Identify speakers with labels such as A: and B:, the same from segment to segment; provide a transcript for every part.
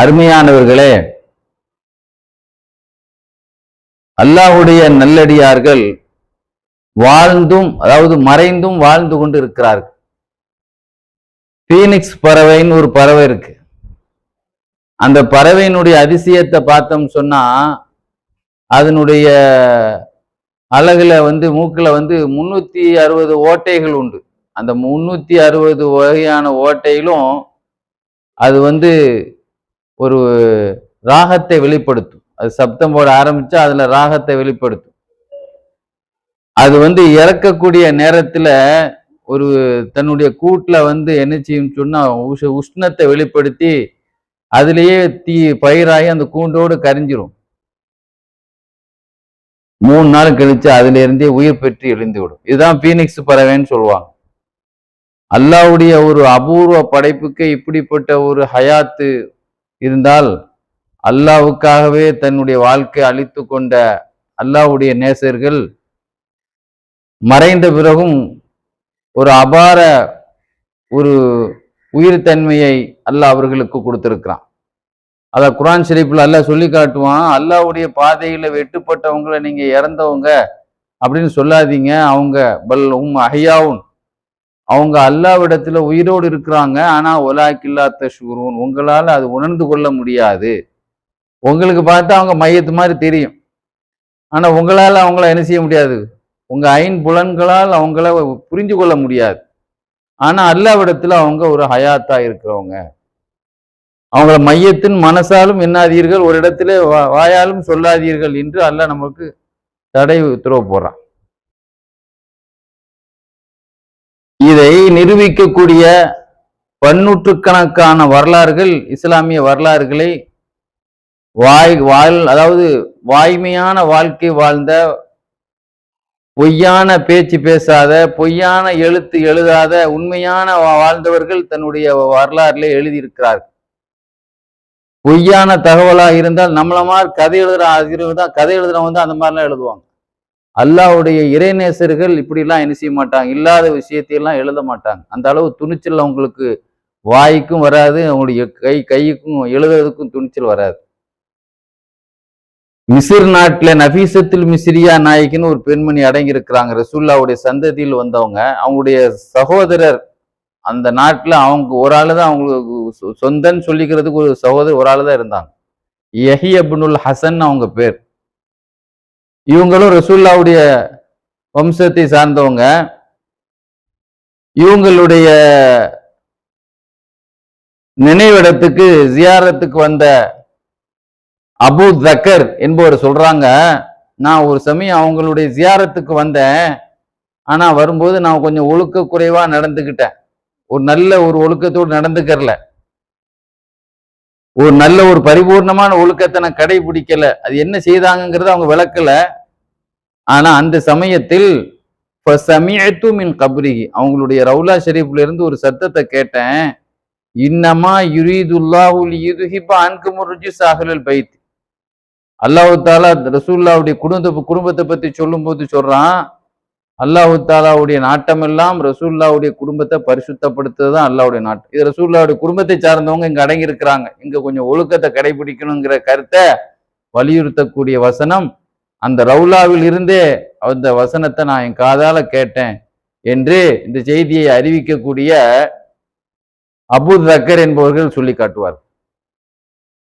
A: அருமையானவர்களே அல்லாஹுடைய நல்லடியார்கள் வாழ்ந்தும் அதாவது மறைந்தும் வாழ்ந்து கொண்டு இருக்கிறார்கள் பீனிக்ஸ் பறவைன்னு ஒரு பறவை இருக்கு. அந்த பறவையினுடைய அதிசயத்தை பார்த்தோம் சொன்னா அதனுடைய அழகுல வந்து மூக்குல வந்து முன்னூத்தி அறுபது ஓட்டைகள் உண்டு. அந்த முன்னூத்தி அறுபது வகையான ஓட்டையிலும் அது வந்து ஒரு ராகத்தை வெளிப்படுத்தும். அது சப்தம் போட ஆரம்பிச்சா அதுல ராகத்தை வெளிப்படுத்தும். அது வந்து இறக்கக்கூடிய நேரத்துல ஒரு தன்னுடைய கூட்டில் வந்து என்ன செய்யும் சொன்னா உஷ- உஷ்ணத்தை வெளிப்படுத்தி அதுலயே தீ பயிராகி அந்த கூண்டோடு கரிஞ்சிரும். மூணு நாள் கழிச்சு அதுல இருந்தே உயிர் பெற்று எழுந்து விடும் இதுதான் பீனிக்ஸ் பறவைன்னு சொல்லுவாங்க. அல்லாவுடைய ஒரு அபூர்வ படைப்புக்கு இப்படிப்பட்ட ஒரு ஹயாத்து இருந்தால் அல்லாவுக்காகவே தன்னுடைய வாழ்க்கை அழித்து கொண்ட அல்லாவுடைய நேசர்கள் மறைந்த பிறகும் ஒரு அபார ஒரு உயிர்த்தன்மையை அல்லாஹ் அவர்களுக்கு கொடுத்துருக்கிறான். அதை குரான் ஷெரீஃபில் அல்லாஹ் சொல்லி காட்டுவான் அல்லாஹ்வுடைய பாதையில் வெட்டுப்பட்டவங்களை நீங்கள் இறந்தவங்க அப்படின்னு சொல்லாதீங்க. அவங்க பல் உம் அஹையாவும் அவங்க அல்லாவிடத்துல உயிரோடு இருக்கிறாங்க. ஆனா ஒலாக்கில்லாத்த தஷ்குரூன் உங்களால் அது உணர்ந்து கொள்ள முடியாது. உங்களுக்கு பார்த்தா அவங்க மையத்து மாதிரி தெரியும். ஆனா உங்களால் அவங்கள என்ன செய்ய முடியாது? உங்க ஐன் புலன்களால் அவங்கள புரிஞ்சு கொள்ள முடியாது. ஆனா அல்லாவிடத்துல அவங்க ஒரு ஹயாத்தா இருக்கிறவங்க. அவங்கள மையத்தின் மனசாலும் என்னாதீர்கள் ஒரு இடத்துல வா- வாயாலும் சொல்லாதீர்கள் என்று அல்லாஹ் நமக்கு தடை உத்தரவு போடுறான் இதை நிரூபிக்கக்கூடிய பன்னூற்றுக்கணக்கான வரலாறுகள் இஸ்லாமிய வரலாறுகளை வாய் வாழ் அதாவது வாய்மையான வாழ்க்கை வாழ்ந்த பொய்யான பேச்சு பேசாத பொய்யான எழுத்து எழுதாத உண்மையான வா- வாழ்ந்தவர்கள் தன்னுடைய வரலாறுல எழுதியிருக்கிறார்கள். பொய்யான தகவலா இருந்தால் நம்மள மாதிரி கதை எழுதுற ஆசிரியர் தான் கதை எழுதுறவங்க தான் அந்த மாதிரிலாம் எழுதுவாங்க. அல்லாவுடைய இறைநேசர்கள் இப்படிலாம் என்ன செய்ய மாட்டாங்க? இல்லாத விஷயத்தையெல்லாம் எழுத மாட்டாங்க. அந்த அளவு துணிச்சல் அவங்களுக்கு வாய்க்கும் வராது அவங்களுடைய கை கைக்கும் எழுதுறதுக்கும் துணிச்சல் வராது. மிசிர் நாட்டில் நபீசத்தில் மிஸ்ரியா நாயகின்னு ஒரு பெண்மணி அடங்கியிருக்கிறாங்க. ரசூல்லாவுடைய சந்ததியில் வந்தவங்க. அவங்களுடைய சகோதரர் அந்த நாட்டில் அவங்க ஒரு ஆளு தான் அவங்களுக்கு சொந்தன்னு சொல்லிக்கிறதுக்கு ஒரு சகோதரர் ஒரு ஆள் தான் இருந்தாங்க. யஹி அப்னுல் ஹசன் அவங்க பேர். இவங்களும் ரசூல்லாவுடைய வம்சத்தை சார்ந்தவங்க. இவங்களுடைய நினைவிடத்துக்கு ஜியாரத்துக்கு வந்த அபு தக்கர் என்பவர் சொல்றாங்க நான் ஒரு சமயம் அவங்களுடைய ஜியாரத்துக்கு வந்தேன். ஆனா வரும்போது நான் கொஞ்சம் ஒழுக்க குறைவா நடந்துக்கிட்டேன் ஒரு நல்ல ஒரு ஒழுக்கத்தோடு நடந்துக்கறல. ஒரு நல்ல ஒரு பரிபூர்ணமான ஒழுக்கத்தை நான் கடைபிடிக்கல. அது என்ன செய்தாங்கங்கிறத அவங்க விளக்கல. ஆனா அந்த சமயத்தில் ஃபசமிஅத்து மின் கபரிகி அவங்களுடைய ரவுலா ஷெரீஃப்ல இருந்து ஒரு சத்தத்தை கேட்டேன். இன்னமா யுரீதுல்லாஹுல் லியுதுஹிப அன்கும் ருஜிஸ் அஹ்லல் பைத். அல்லாஹு தாலா ரசூல்லாவுடைய குடும்ப குடும்பத்தை பத்தி சொல்லும்போது சொல்றான். அல்லாஹு தாலாவுடைய நாட்டமெல்லாம் ரசூல்லாவுடைய குடும்பத்தை பரிசுத்தப்படுத்துறது அல்லாவுடைய நாட்டம் இது ரசூல்லாவுடைய குடும்பத்தை சார்ந்தவங்க இங்க அடங்கி இருக்கிறாங்க இங்க கொஞ்சம் ஒழுக்கத்தை கடைபிடிக்கணுங்கிற கருத்தை வலியுறுத்தக்கூடிய வசனம். அந்த ரவுலாவில் இருந்தே அந்த வசனத்தை நான் என் காதால கேட்டேன் என்று இந்த செய்தியை அறிவிக்கக்கூடிய அபு தக்கர் என்பவர்கள் சொல்லி காட்டுவார்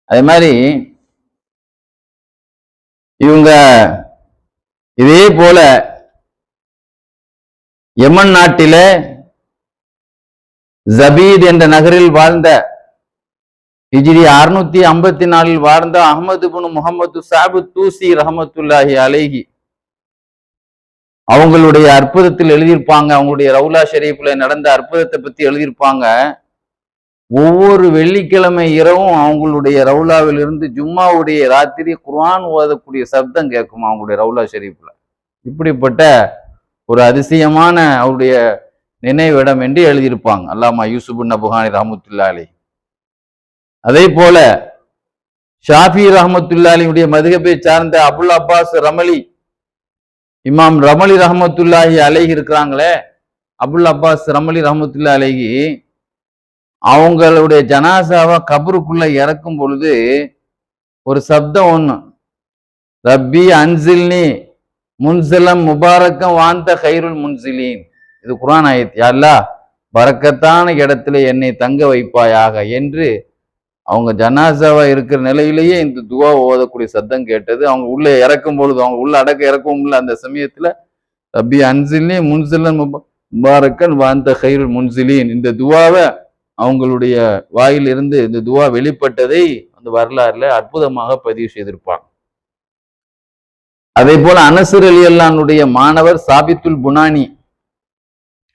A: அதே மாதிரி இவங்க இதே போல யமன் நாட்டிலே ஜபீத் என்ற நகரில் வாழ்ந்த ஹிஜ்ரி அறுநூத்தி ஐம்பத்தி நாலில் வாழ்ந்த அகமது புனு முகமது சாபு தூசி ரஹமத்துல்லாஹி அலேஹி. அவங்களுடைய அற்புதத்தில் எழுதியிருப்பாங்க அவங்களுடைய ரவுலா ஷெரீஃப்ல நடந்த அற்புதத்தை பத்தி எழுதியிருப்பாங்க. ஒவ்வொரு வெள்ளிக்கிழமை இரவும் அவங்களுடைய ரவுலாவில் இருந்து ஜும்மாவுடைய ராத்திரி குர்ஆன் ஓதக்கூடிய சப்தம் கேட்கும் அவங்களுடைய ரவுலா ஷெரீஃப்ல. இப்படிப்பட்ட ஒரு அதிசயமான அவருடைய நினைவிடம் என்று எழுதியிருப்பாங்க. அல்லாமா யூசுப் நபுகானி ரஹமத்துல்லா அலி அதே போல ஷாஃபி ரஹமத்துல்லாலியுடைய மதுகப்பை மதுகபை சார்ந்த அபுல் அப்பாஸ் ரமலி இமாம் ரமலி ரஹமத்துல்லாஹி அலைகி இருக்கிறாங்களே அபுல் அப்பாஸ் ரமலி ரஹமத்துல்லா அலைகி அவங்களுடைய ஜனாசாவை கபருக்குள்ள இறக்கும் பொழுது ஒரு சப்தம் ஒண்ணு ரப்பி அன்சில்னி முன்சிலம் முபாரக்கம் வாந்த கைருல் முன்சிலீன். இது குரான் ஆயத் அல்லா பறக்கத்தான இடத்துல என்னை தங்க வைப்பாயாக என்று அவங்க ஜனாசாவா இருக்கிற நிலையிலேயே இந்த துவா ஓதக்கூடிய சத்தம் கேட்டது. அவங்க உள்ள இறக்கும் பொழுது அவங்க உள்ள அடக்க இறக்கவும் இல்லை. அந்த சமயத்துல ரப்பி அன்சிலே முன்சிலன் முபாரக்கன் வாந்த ஹைருல் முன்சிலின். இந்த துவாவை அவங்களுடைய வாயிலிருந்து இந்த துவா வெளிப்பட்டதை அந்த வரலாறுல அற்புதமாக பதிவு செய்திருப்பான். அதே போல அனசர் அலி அல்லானுடைய மாணவர் சாபித்துல் புனானி.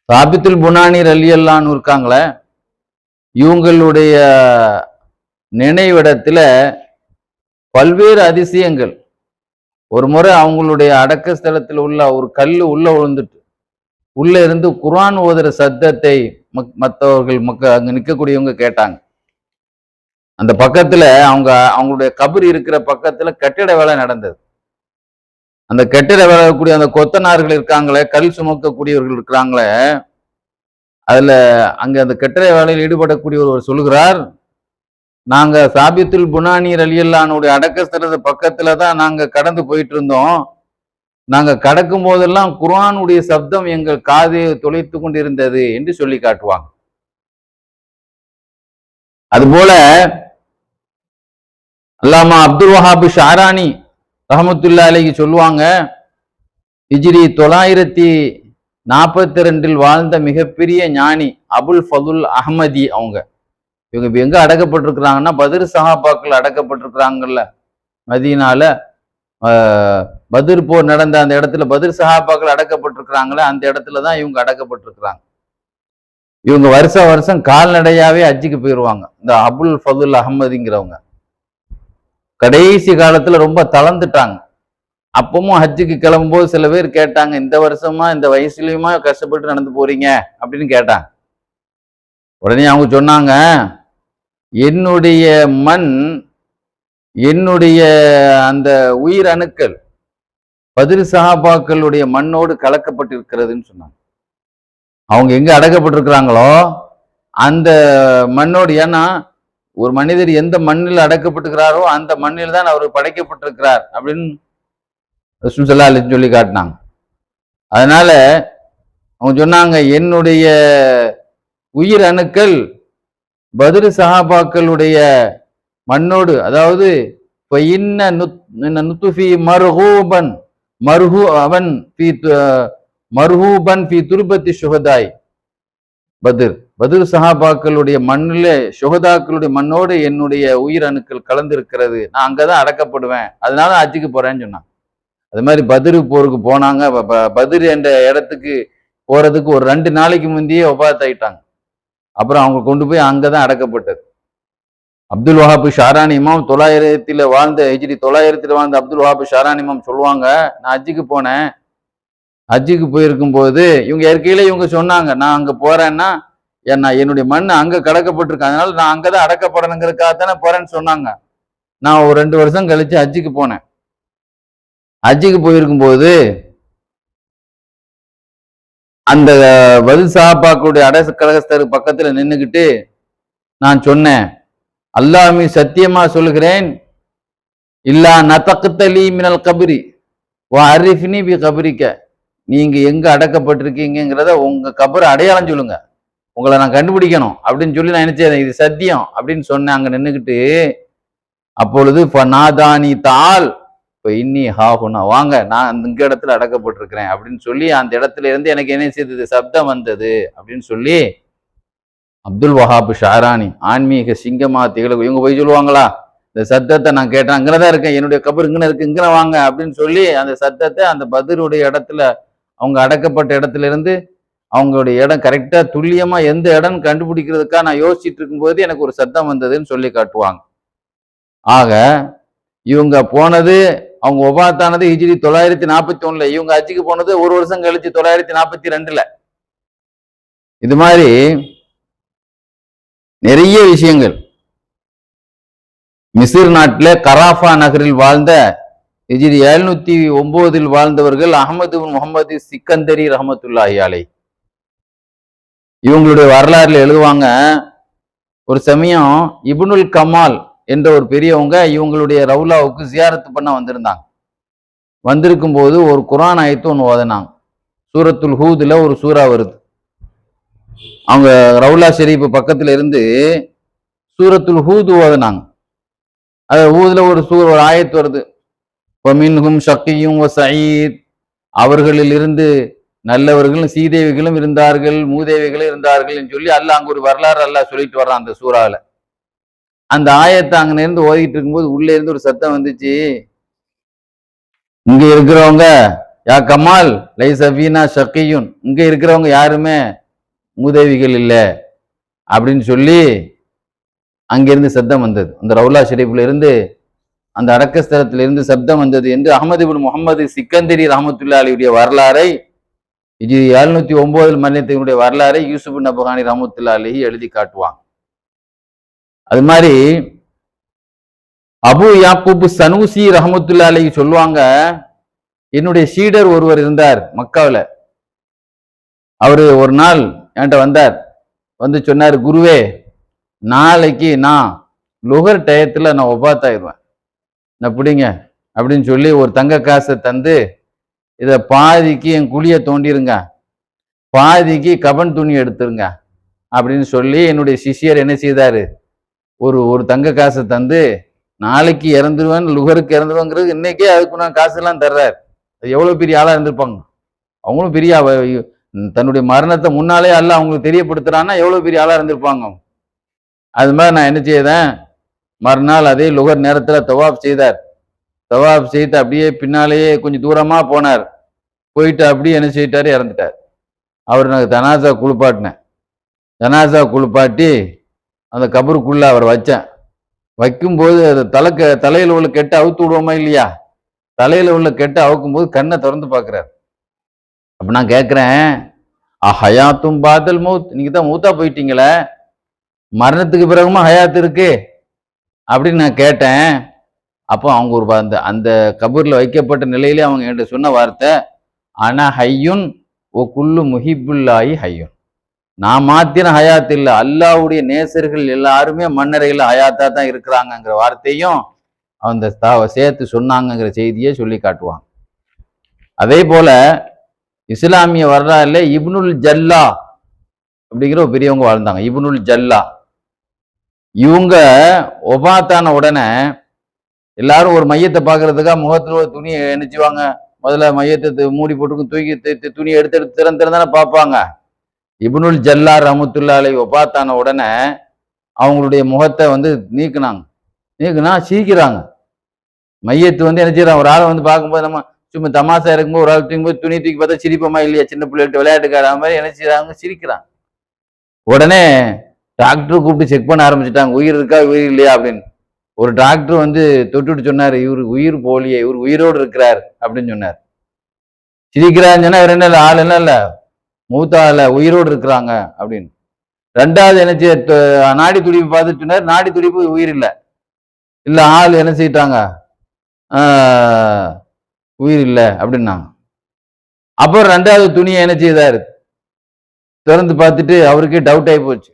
A: சாபித்துல் புனானி அலி அல்லான்னு இருக்காங்களே. இவங்களுடைய நினைவிடத்துல பல்வேறு அதிசயங்கள். ஒரு முறை அவங்களுடைய அடக்க ஸ்தலத்தில் உள்ள ஒரு கல் உள்ள விழுந்துட்டு உள்ள இருந்து குரான் ஓதுற சத்தத்தை மக்- மற்றவர்கள் மக்க அங்க நிற்கக்கூடியவங்க கேட்டாங்க. அந்த பக்கத்துல அவங்க அவங்களுடைய கபர் இருக்கிற பக்கத்துல கட்டிட வேலை நடந்தது. அந்த கட்டிட வேலை கூடிய அந்த கொத்தனார்கள் இருக்காங்களே கல் சுமக்கக்கூடியவர்கள் இருக்கிறாங்களே அதுல அங்க அந்த கட்டிட வேலையில் ஈடுபடக்கூடியவர் சொல்லுகிறார் நாங்க சாபித்துல் புனானி ரலியல்லானுடைய அடக்கஸ்தலத்து பக்கத்துல தான் நாங்க கடந்து போயிட்டு இருந்தோம் நாங்க கடக்கும் போதெல்லாம் குர்ஆனுடைய சப்தம் எங்கள் காதை தொலைத்து கொண்டிருந்தது என்று சொல்லி காட்டுவாங்க. அதுபோல அல்லாமா அப்துல் வஹாபு ஷாரானி ரஹமத்துல்லா அலைஹி சொல்லுவாங்க ஹிஜ்ரி தொள்ளாயிரத்தி நாற்பத்தி ரெண்டில் வாழ்ந்த மிகப்பெரிய ஞானி அபுல் ஃபதுல் அஹ்மதி அவங்க. இவங்க இப்போ எங்கே அடக்கப்பட்டிருக்கிறாங்கன்னா பதிர் சகாபாக்கள் அடக்கப்பட்டிருக்கிறாங்கல்ல மதீனால. பதிர் போர் நடந்த அந்த இடத்துல பதிர் சகாபாக்கள் அடக்கப்பட்டிருக்கிறாங்களே அந்த இடத்துல தான் இவங்க அடக்கப்பட்டிருக்கிறாங்க. இவங்க வருஷ வருஷம் கால்நடையாவே ஹஜ்ஜுக்கு போயிடுவாங்க இந்த அபுல் ஃபதுல் அஹ்மதிங்கிறவங்க. கடைசி காலத்துல ரொம்ப தளர்ந்துட்டாங்க. அப்பவும் ஹஜ்ஜுக்கு கிளம்பும்போது சில பேர் கேட்டாங்க இந்த வருஷமா இந்த வயசுலயுமா கஷ்டப்பட்டு நடந்து போறீங்க? அப்படின்னு கேட்டாங்க. உடனே அவங்க சொன்னாங்க என்னுடைய மண் என்னுடைய அந்த உயிர் அணுக்கள் பதிர் சகாபாக்களுடைய மண்ணோடு கலக்கப்பட்டிருக்கிறதுன்னு சொன்னாங்க. அவங்க எங்க அடக்கப்பட்டிருக்கிறாங்களோ அந்த மண்ணோடு ஏன்னா ஒரு மனிதர் எந்த மண்ணில் அடக்கப்பட்டுக்கிறாரோ அந்த மண்ணில் தான் அவர் படைக்கப்பட்டிருக்கிறார் அப்படின்னு ரசூல் ஸல்லல்லாஹு சொல்லி காட்டினாங்க. அதனால அவங்க சொன்னாங்க என்னுடைய உயிர் அணுக்கள் பதில் சஹாபாக்களுடைய மண்ணோடு அதாவது இப்போ இன்ன நுத்- இன்ன நுத்துஃபி மர்ஹூபன் மர்ஹூ அவன் ஃபி து- மர்ஹூபன் ஃபி துருபத்தி சுகதாய் பதிர். பத்ர் சஹாபாக்களுடைய மண்ணில் சுகதாக்களுடைய மண்ணோடு என்னுடைய உயிர் அணுக்கள் கலந்திருக்கிறது. நான் அங்கே தான் அடக்கப்படுவேன். அதனால ஹஜ்ஜுக்கு போகிறேன்னு சொன்னான். அது மாதிரி பதிரு போருக்கு போனாங்க. ப- என்ற இடத்துக்கு போகிறதுக்கு ஒரு ரெண்டு நாளைக்கு முந்தையே ஒபாத்தாயிட்டாங்க அப்புறம் அவங்க கொண்டு போய் அங்கே தான் அடக்கப்பட்டது. அப்துல் வஹாப் ஷாரான் இமாம் தொள்ளாயிரத்தில் வாழ்ந்த ஹிஜ்ரி தொள்ளாயிரத்தில் வாழ்ந்த அப்துல் வஹாப் ஷாரான் இமாம் சொல்லுவாங்க நான் ஹஜ்ஜுக்கு போனேன். ஹஜ்ஜுக்கு போயிருக்கும் போது இவங்க இயற்கையில இவங்க சொன்னாங்க நான் அங்கே போகிறேன்னா ஏன்னா நான் என்னுடைய மண் அங்கே கடக்கப்பட்டிருக்கு அதனால நான் அங்கே தான் அடக்கப்படணுங்கிறதுக்காக தானே போகிறேன்னு சொன்னாங்க. நான் ஒரு ரெண்டு வருஷம் கழித்து ஹஜ்ஜுக்கு போனேன். ஹஜ்ஜுக்கு போயிருக்கும் போது அந்த பதில் சாப்பாக்களுடைய அரசு கழகஸ்தர் பக்கத்தில் நின்றுக்கிட்டு நான் சொன்னேன் அல்லாஹ்மி சத்தியமா சொல்லுகிறேன் இல்லா நத்தக்குத்தலி மினல் கபரி வா அரிஃபினி பி கபரிக்க நீங்க எங்க அடக்கப்பட்டிருக்கீங்கிறத உங்க கபரை அடையாளம் சொல்லுங்க. உங்களை நான் கண்டுபிடிக்கணும். அப்படின்னு சொல்லி நான் நினைச்சேன் இது சத்தியம். அப்படின்னு சொன்னேன் அங்க நின்றுக்கிட்டு அப்பொழுது நாதானி தாள் இப்போ இன்னி ஹாகுனா வாங்க நான் அந்த இங்க இடத்துல அடக்கப்பட்டிருக்கிறேன் அப்படின்னு சொல்லி அந்த இடத்துல இருந்து எனக்கு என்ன செய்தது? சப்தம் வந்தது அப்படின்னு சொல்லி அப்துல் வஹாப் ஷாரானி ஆன்மீக சிங்கமா திகழ இவங்க போய் சொல்லுவாங்களா? இந்த சத்தத்தை நான் கேட்டேன் அங்கதான் இருக்கேன் என்னுடைய கபர் இங்கே இருக்கு இங்கே வாங்க அப்படின்னு சொல்லி அந்த சத்தத்தை அந்த பதிலுடைய இடத்துல அவங்க அடக்கப்பட்ட இடத்துல இருந்து அவங்களுடைய இடம் கரெக்டாக துல்லியமாக எந்த இடம் கண்டுபிடிக்கிறதுக்காக நான் யோசிச்சுட்டு இருக்கும்போது எனக்கு ஒரு சத்தம் வந்ததுன்னு சொல்லி காட்டுவாங்க. ஆக இவங்க போனது அவங்க ஒபாத்தானது ஹிஜ்ரி தொள்ளாயிரத்தி நாற்பத்தி ஒண்ணுல இவங்க ஹஜ்ஜுக்கு போனது ஒரு வருஷம் கழிச்சு தொள்ளாயிரத்தி நாற்பத்தி ரெண்டுல இது மாதிரி நிறைய விஷயங்கள். மிசிர் நாட்டில் கராஃபா நகரில் வாழ்ந்த ஹிஜ்ரி எழுநூத்தி ஒன்பதில் வாழ்ந்தவர்கள் அகமது முகமது சிக்கந்தரி ரஹமத்துல்லாஹி அலை இவங்களுடைய வரலாறுல எழுதுவாங்க ஒரு சமயம் இபுனுல் கமால் என்ற ஒரு பெரியவங்க இவங்களுடைய ரவுலாவுக்கு ஜியாரத்து பண்ண வந்திருந்தாங்க. வந்திருக்கும் போது ஒரு குரான் ஆயத்து ஒன்று ஓதுனாங்க. சூரத்துல் ஹூதில் ஒரு சூறா வருது. அவங்க ரவுலா ஷெரீப் பக்கத்துல இருந்து சூரத்துல் ஹூது ஓதுனாங்க. அது ஹூதுல ஒரு சூர் ஒரு ஆயத்து வருது. வமின்ஹும் ஷக்கியும் சயீத். அவர்களில் இருந்து நல்லவர்களும் சீதேவிகளும் இருந்தார்கள் மூதேவிகளும் இருந்தார்கள் சொல்லி அல்ல அங்க ஒரு வரலாறு அல்ல சொல்லிட்டு வர்றான் அந்த சூறாவில் அந்த ஆயத்தை அங்க இருந்து இருக்கும்போது உள்ளே இருந்து ஒரு சத்தம் வந்துச்சு. இங்க இருக்கிறவங்க யா கமால் லை சஃபீனா ஷக்கியுன். இங்க இருக்கிறவங்க யாருமே மூதேவிகள் இல்லை அப்படின்னு சொல்லி அங்கிருந்து சத்தம் வந்தது. அந்த ரவுலா ஷெரீஃப்ல இருந்து அந்த அடக்கஸ்தலத்திலிருந்து இருந்து சப்தம் வந்தது என்று அகமது பின் முகமது சிக்கந்தரி ரஹமத்துல்லா அலியுடைய வரலாறை இது எழுநூத்தி ஒன்பதில் மன்னியத்தினுடைய வரலாறை யூசுப் நபகானி ரஹமத்துல்லா அலிஹி எழுதி காட்டுவாங்க. அது மாதிரி அபு யாக்கூப் சனூசி ரஹமத்துல்லா அலிஹி சொல்லுவாங்க என்னுடைய சீடர் ஒருவர் இருந்தார் மக்காவில். அவரு ஒரு நாள் என்கிட்ட வந்தார். வந்து சொன்னார் குருவே நாளைக்கு நான் லுகர் டயத்தில் நான் ஒபாத்தாயிருவேன் நான் பிடிங்க? அப்படின்னு சொல்லி ஒரு தங்க காசை தந்து இதை பாதிக்கு என் குழியை தோண்டிருங்க. பாதிக்கு கபன் துணி எடுத்துருங்க அப்படின்னு சொல்லி என்னுடைய சிஷியர் என்ன செய்தார்? ஒரு ஒரு தங்க காசை தந்து நாளைக்கு இறந்துருவேன் லுகருக்கு இறந்துருவேங்கிறது இன்னைக்கே அதுக்கு நான் காசெல்லாம் தர்றார். அது பெரிய ஆளாக இருந்திருப்பாங்க. அவங்களும் பெரிய தன்னுடைய மரணத்தை முன்னாலே அல்ல அவங்களுக்கு தெரியப்படுத்துறான்னா எவ்வளோ பெரிய ஆளாக இருந்திருப்பாங்க அது மாதிரி நான் என்ன செய்தேன்? மறுநாள் அதே லுகர் நேரத்தில் தவாப் செய்தார். தவாப் செய்து அப்படியே பின்னாலேயே கொஞ்சம் தூரமாக போனார். போயிட்டு அப்படியே என்ன செய்யிட்டார் இறந்துட்டார். அவர் நான் தனாசா குளிப்பாட்டினேன். தனாசா குளிப்பாட்டி அந்த கபருக்குள்ள அவர் வச்சேன். வைக்கும்போது அது தலைக்க தலையில் உள்ள கெட்ட அவுத்து விடுவோமா இல்லையா? தலையில் உள்ள கெட்ட அவுக்கும்போது கண்ணை திறந்து பார்க்குறாரு. அப்போ நான் கேட்குறேன் ஹயாத்தும் பாதல் மௌத். நீங்கள் தான் மூத்தா போயிட்டீங்களே? மரணத்துக்கு பிறகுமா ஹயாத் இருக்கு? அப்படின்னு நான் கேட்டேன். அப்போ அவங்க ஒரு அந்த அந்த கபூரில் வைக்கப்பட்ட நிலையிலே அவங்க என்கிட்ட சொன்ன வார்த்தை ஆனால் ஹையுன் ஓ குல்லு முஹிபுல்லாயி ஹையுன். நான் மாத்திரம் ஹயாத் இல்லை. அல்லாவுடைய நேசர்கள் எல்லாருமே மன்னரையில் ஹயாத்தா தான் இருக்கிறாங்கங்கிற வார்த்தையும் அந்த சேர்த்து சொன்னாங்கங்கிற செய்தியை சொல்லி காட்டுவாங்க. அதே போல இஸ்லாமிய வரலாறுல இப்னுல் ஜல்லா அப்படிங்கிற ஒரு பெரியவங்க வாழ்ந்தாங்க. இப்னுல் ஜல்லா. இவங்க ஒபாத்தான உடனே எல்லாரும் ஒரு மையத்தை பார்க்கறதுக்காக முகத்தில் ஒரு துணியை நினைச்சுவாங்க. முதல்ல மையத்தை மூடி போட்டுக்கும் தூக்கி துணி துணியை எடுத்து எடுத்து திறந்து திறந்து தானே பார்ப்பாங்க. இபுனுல் ஜல்லா ரஹமத்துல்லா அலை ஒபாத்தான உடனே அவங்களுடைய முகத்தை வந்து நீக்குனாங்க. நீக்குனா சீக்கிறாங்க. மையத்து வந்து என்ன செய்யறாங்க ஒரு ஆளை வந்து பார்க்கும்போது நம்ம சும்மா தமாசா இருக்கும்போது ஒரு ஆள் தூங்கும்போது துணி தூக்கி பார்த்தா சிரிப்போமா இல்லையா? சின்ன பிள்ளைகிட்ட விளையாட்டுக்கார மாதிரி என்ன செய்யறாங்க சிரிக்கிறாங்க. உடனே டாக்டர் கூப்பிட்டு செக் பண்ண ஆரம்பிச்சுட்டாங்க. உயிர் இருக்கா? உயிர் இல்லையா? அப்படின்னு. ஒரு டாக்டர் வந்து தொட்டுட்டு சொன்னார் இவர் உயிர் போலியே இவர் உயிரோடு இருக்கிறார் அப்படின்னு சொன்னார். சிரிக்கிறாருன்னு சொன்னா இவர் என்ன இல்லை? ஆள் என்ன இல்லை? மூத்தால உயிரோடு இருக்கிறாங்க அப்படின்னு. ரெண்டாவது என்ன செய்ய நாடி துடிப்பு பார்த்துட்டுனர் நாடி துடிப்பு உயிர் இல்லை. இல்லை ஆள் என்ன செய்யிட்டாங்க? உயிர் இல்லை அப்படின்னாங்க. அப்புறம் ரெண்டாவது துணியை என்ன செய்தாரு? திறந்து பார்த்துட்டு அவருக்கே டவுட் ஆகி போச்சு.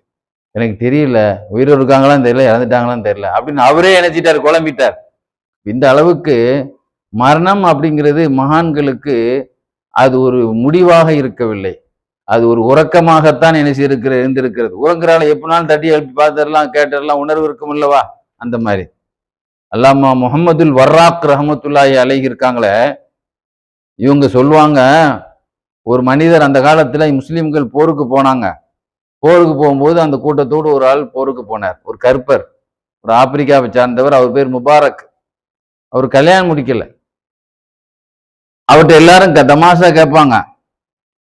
A: எனக்கு தெரியல உயிரோடு இருக்காங்களான்னு தெரியல இறந்துட்டாங்களான்னு தெரியல அப்படின்னு அவரே நினைச்சிட்டாரு குழம்பிட்டார். இந்த அளவுக்கு மரணம் அப்படிங்கிறது மகான்களுக்கு அது ஒரு முடிவாக இருக்கவில்லை. அது ஒரு உறக்கமாகத்தான் என்ன செய்திருக்கிற இருந்திருக்கிறது. உறங்குறால எப்படினாலும் தட்டி எழுப்பி பார்த்துடலாம் கேட்டுடலாம் உணர்வு இருக்கும் அல்லவா? அந்த மாதிரி. அல்லாமா முகமதுல் வர்ராக் ரஹமத்துல்லாஹி அலைஹி இருக்காங்களே. இவங்க சொல்லுவாங்க ஒரு மனிதர் அந்த காலத்தில் முஸ்லீம்கள் போருக்கு போனாங்க. போருக்கு போகும்போது அந்த கூட்டத்தோடு ஒரு ஆள் போருக்கு போனார். ஒரு கருப்பர் ஒரு ஆப்பிரிக்காவை சார்ந்தவர் அவர் பேர் முபாரக். அவர் கல்யாணம் முடிக்கல. அவர்கிட்ட எல்லாரும் க- தமாஷா கேட்பாங்க.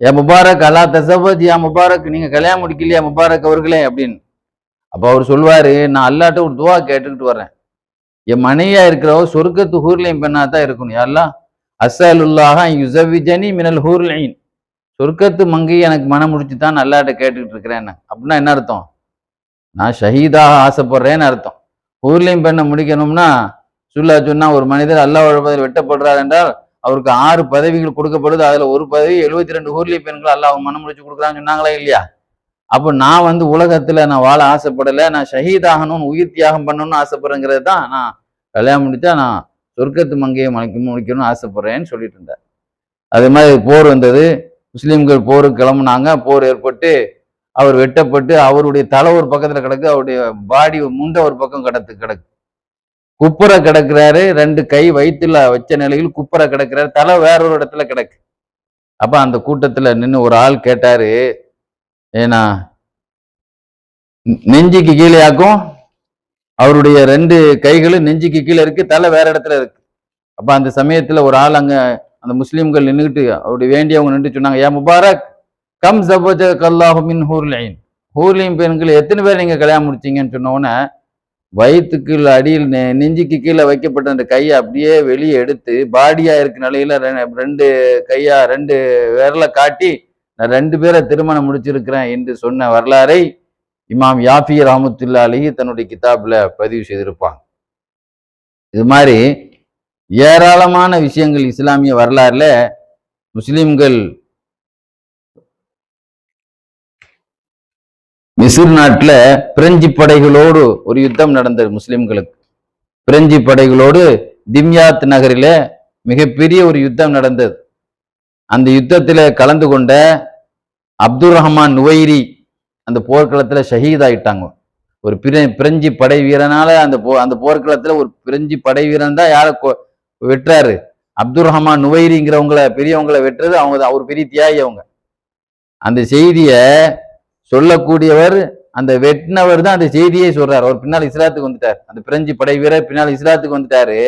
A: ஏ முபாரக் அல்லா தசபத் யா முபாரக் நீங்கள் கல்யாணம் முடிக்கலையா முபாரக் அவர்களே அப்படின்னு. அப்போ அவர் சொல்லுவார் நான் அல்லாட்ட ஒரு துவா கேட்டுக்கிட்டு வரேன் என் மனைவியாக இருக்கிறவ சொர்க்கத்து ஹூர்லையும் பெண்ணாக தான் இருக்கணும் யாரெல்லாம் அசலுல்லாக யுசவிஜனி மினல் ஹூர்லைன். சொர்க்கத்து மங்கை எனக்கு மனம் முடிச்சு தான் அல்லாட்ட கேட்டுக்கிட்டு இருக்கிறேன்னு. அப்படின்னா என்ன அர்த்தம்? நான் ஷஹீதாக ஆசைப்படுறேன்னு அர்த்தம். ஊர்லேயும் பெண்ணை முடிக்கணும்னா சுல்லா சொன்னால் ஒரு மனிதர் அல்லா உழப்பதில் வெட்டப்படுறார் என்றால் அவருக்கு ஆறு பதவிகள் கொடுக்கப்படுது. அதுல ஒரு பதவி எழுபத்தி ரெண்டு ஊர்லி பெண்கள் அல்லாஹ் மனம் முடிச்சு கொடுக்குறான்னு சொன்னாங்களா இல்லையா? அப்போ நான் வந்து உலகத்துல நான் வாழ ஆசைப்படலை. நான் ஷஹீத் ஆகணும்னு உயிர் தியாகம் பண்ணணும்னு ஆசைப்படுறேங்கிறது தான் நான் கல்யாணம் முடிச்சா நான் சொர்க்கத்து மங்கையை மலைக்கு முடிக்கணும்னு ஆசைப்படுறேன்னு சொல்லிட்டு இருந்தார் அது மாதிரி போர் வந்தது. முஸ்லீம்கள் போருக்கு கிளம்புனாங்க. போர் ஏற்பட்டு அவர் வெட்டப்பட்டு அவருடைய தலை ஒரு பக்கத்தில் கிடக்கு அவருடைய பாடி முண்டை ஒரு பக்கம் கிடத்து கிடக்கு. குப்புற கிடக்குறாரு ரெண்டு கை வயிற்றுல வச்ச நிலையில் குப்புற கிடக்குறாரு தலை வேற ஒரு இடத்துல கிடக்கு. அப்ப அந்த கூட்டத்துல நின்று ஒரு ஆள் கேட்டாரு ஏன்னா நெஞ்சுக்கு கீழேயாக்கும் அவருடைய ரெண்டு கைகளும் நெஞ்சுக்கு கீழே இருக்கு தலை வேற இடத்துல இருக்கு. அப்ப அந்த சமயத்துல ஒரு ஆள் அங்க அந்த முஸ்லீம்கள் நின்றுக்கிட்டு அவருடைய வேண்டியவங்க நின்று சொன்னாங்க ஏன் முபாரக் கம் சபோஜ கல்லாஹு மின் ஹூர்லைன். ஹூர்லைன் பெண்கள் எத்தனை பேர் நீங்க கல்யாணம் முடிச்சீங்கன்னு சொன்ன உடனே வயிற்றுக்கு அடியில் நெ- நெஞ்சுக்கு கீழே வைக்கப்பட்ட அந்த கையை அப்படியே வெளியே எடுத்து பாடியா இருக்க நிலையில ரெ- ரெண்டு கையா ரெண்டு விரலை காட்டி நான் ரெண்டு பேரை திருமணம் முடிச்சிருக்கிறேன் என்று சொன்ன வரலாறை இமாம் யாஃபி ரஹமத்துல்லா தன்னுடைய கிதாப்ல பதிவு செய்திருப்பாங்க. இது மாதிரி ஏராளமான விஷயங்கள் இஸ்லாமிய வரலாறுல முஸ்லிம்கள் மிசிர் நாட்டில் பிரெஞ்சு படைகளோடு ஒரு யுத்தம் நடந்தது முஸ்லிம்களுக்கு. பிரெஞ்சு படைகளோடு திம்யாத் நகரில மிகப்பெரிய ஒரு யுத்தம் நடந்தது. அந்த யுத்தத்தில் கலந்து கொண்ட அப்துல் ரஹ்மான் நுவைரி அந்த போர்க்களத்தில் ஷஹீத் ஒரு பிர பிரெஞ்சு படை வீரனால அந்த போ அந்த போர்க்களத்தில் ஒரு பிரெஞ்சு படை வீரன் தான் யாரை கொ- வெட்டுறாரு. அப்துல் ரஹ்மான் நுவைரிங்கிறவங்கள பெரியவங்கள வெட்டுறது அவங்க அவர் பெரிய தியாகி அவங்க. அந்த செய்தியை சொல்லக்கூடியவர் அந்த வெட்டினவர் தான் அந்த செய்தியை சொல்றார். அவர் பின்னால் இஸ்லாத்துக்கு வந்துட்டார். அந்த பிரெஞ்சு படை வீரர் பின்னால் இஸ்லாத்துக்கு வந்துட்டாரு.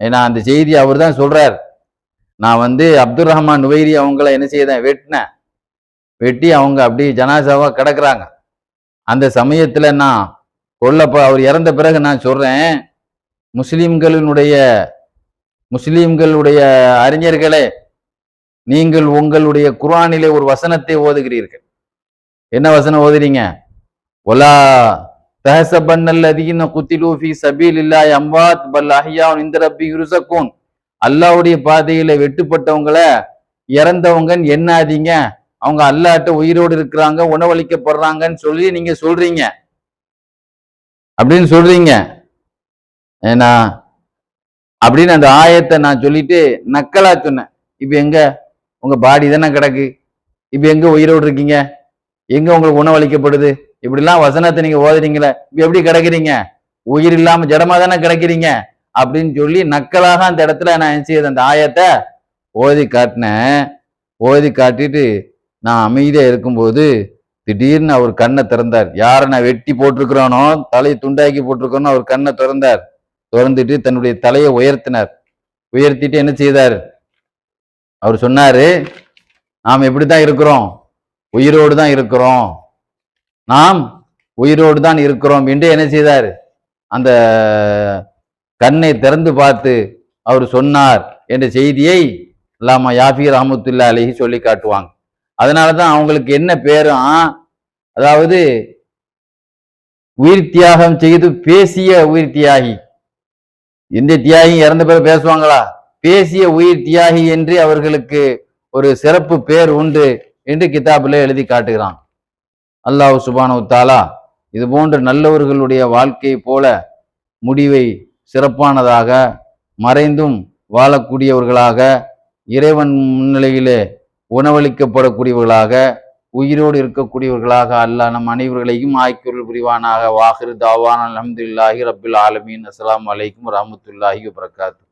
A: ஏன்னா அந்த செய்தி அவர் தான் சொல்றார். நான் வந்து அப்துல் ரஹ்மான் நுவைரி அவங்கள என்ன செய்தேன்? வெட்டினேன். வெட்டி அவங்க அப்படியே ஜனாசாவா கிடக்குறாங்க. அந்த சமயத்துல நான் கொல்லப்ப அவர் இறந்த பிறகு நான் சொல்றேன் முஸ்லீம்களினுடைய முஸ்லீம்களுடைய அறிஞர்களே நீங்கள் உங்களுடைய குரானிலே ஒரு வசனத்தை ஓதுகிறீர்கள். என்ன வசனம் ஓதுறீங்க? ஒலா தஹசபன்னல்லதீன குத்திலு சபீல் இல்லாய் அம்பாத் பல் அஹ்யாஉன் இன்த ரப்பி யுர்ஸகூன் அல்லாஹ்வுடைய பாதையில வெட்டுப்பட்டவங்கள இறந்தவங்கன்னு எண்ணாதீங்க. அவங்க அல்லாட்ட உயிரோடு இருக்கிறாங்க உணவளிக்கப்படுறாங்கன்னு சொல்லி நீங்க சொல்றீங்க. அப்படின்னு சொல்றீங்க. ஏன்னா அப்படின்னு அந்த ஆயத்தை நான் சொல்லிட்டு நக்கலா சொன்னேன். இப்ப எங்க? உங்க பாடி தானே கிடக்கு. இப்ப எங்க உயிரோடு இருக்கீங்க? எங்க உங்களுக்கு உணவளிக்கப்படுது? இப்படிலாம் வசனத்தை நீங்க ஓதுறீங்களே எப்படி கிடைக்கிறீங்க? உயிர் இல்லாம ஜடமா தானே கிடைக்கிறீங்க? அப்படின்னு சொல்லி நக்கலாக அந்த இடத்துல நான் என்ன செய்யுது அந்த ஆயத்தை ஓதி காட்டினேன். ஓதி காட்டிட்டு நான் அமைதியா இருக்கும்போது திடீர்னு அவர் கண்ணை திறந்தார். யாரை நான் வெட்டி போட்டிருக்கிறானோ தலையை துண்டாக்கி போட்டிருக்கோனோ அவர் கண்ணை திறந்தார். திறந்துட்டு தன்னுடைய தலையை உயர்த்தினார். உயர்த்திட்டு என்ன செய்தார்? அவர் சொன்னாரு நாம் எப்படித்தான் இருக்கிறோம். உயிரோடு தான் இருக்கிறோம். நாம் உயிரோடு தான் இருக்கிறோம் என்று என்ன செய்தார்? அந்த கண்ணை திறந்து பார்த்து அவர் சொன்னார் என்ற செய்தியை அல்லாமா யாஃபி ரஹமத்துல்லா அலிஹி சொல்லி காட்டுவாங்க. அதனால தான் அவங்களுக்கு என்ன பேரும் அதாவது உயிர் தியாகம் செய்து பேசிய உயிர் தியாகி. இந்த தியாகி இறந்த பிறகு பேசுவாங்களா? பேசிய உயிர் தியாகி என்று அவர்களுக்கு ஒரு சிறப்பு பேர் உண்டு. என்று கிதாபில் எழுதி காட்டுகிறான். அல்லாஹ் சுபானு தாலா இது போன்ற நல்லவர்களுடைய வாழ்க்கை போல முடிவை சிறப்பானதாக மறைந்தும் வாழக்கூடியவர்களாக இறைவன் முன்னிலையிலே உணவளிக்கப்படக்கூடியவர்களாக உயிரோடு இருக்கக்கூடியவர்களாக அல்லாஹ் நம் அனைவர்களையும் ஆய்க்குரல் புரிவானாக. வாஹிரு தாவான் அலமதுல்லாஹி ரபில் ஆலமீன். அஸ்லாம் வலைக்கும் ரஹமத்துல்லாஹி வபரகாத்து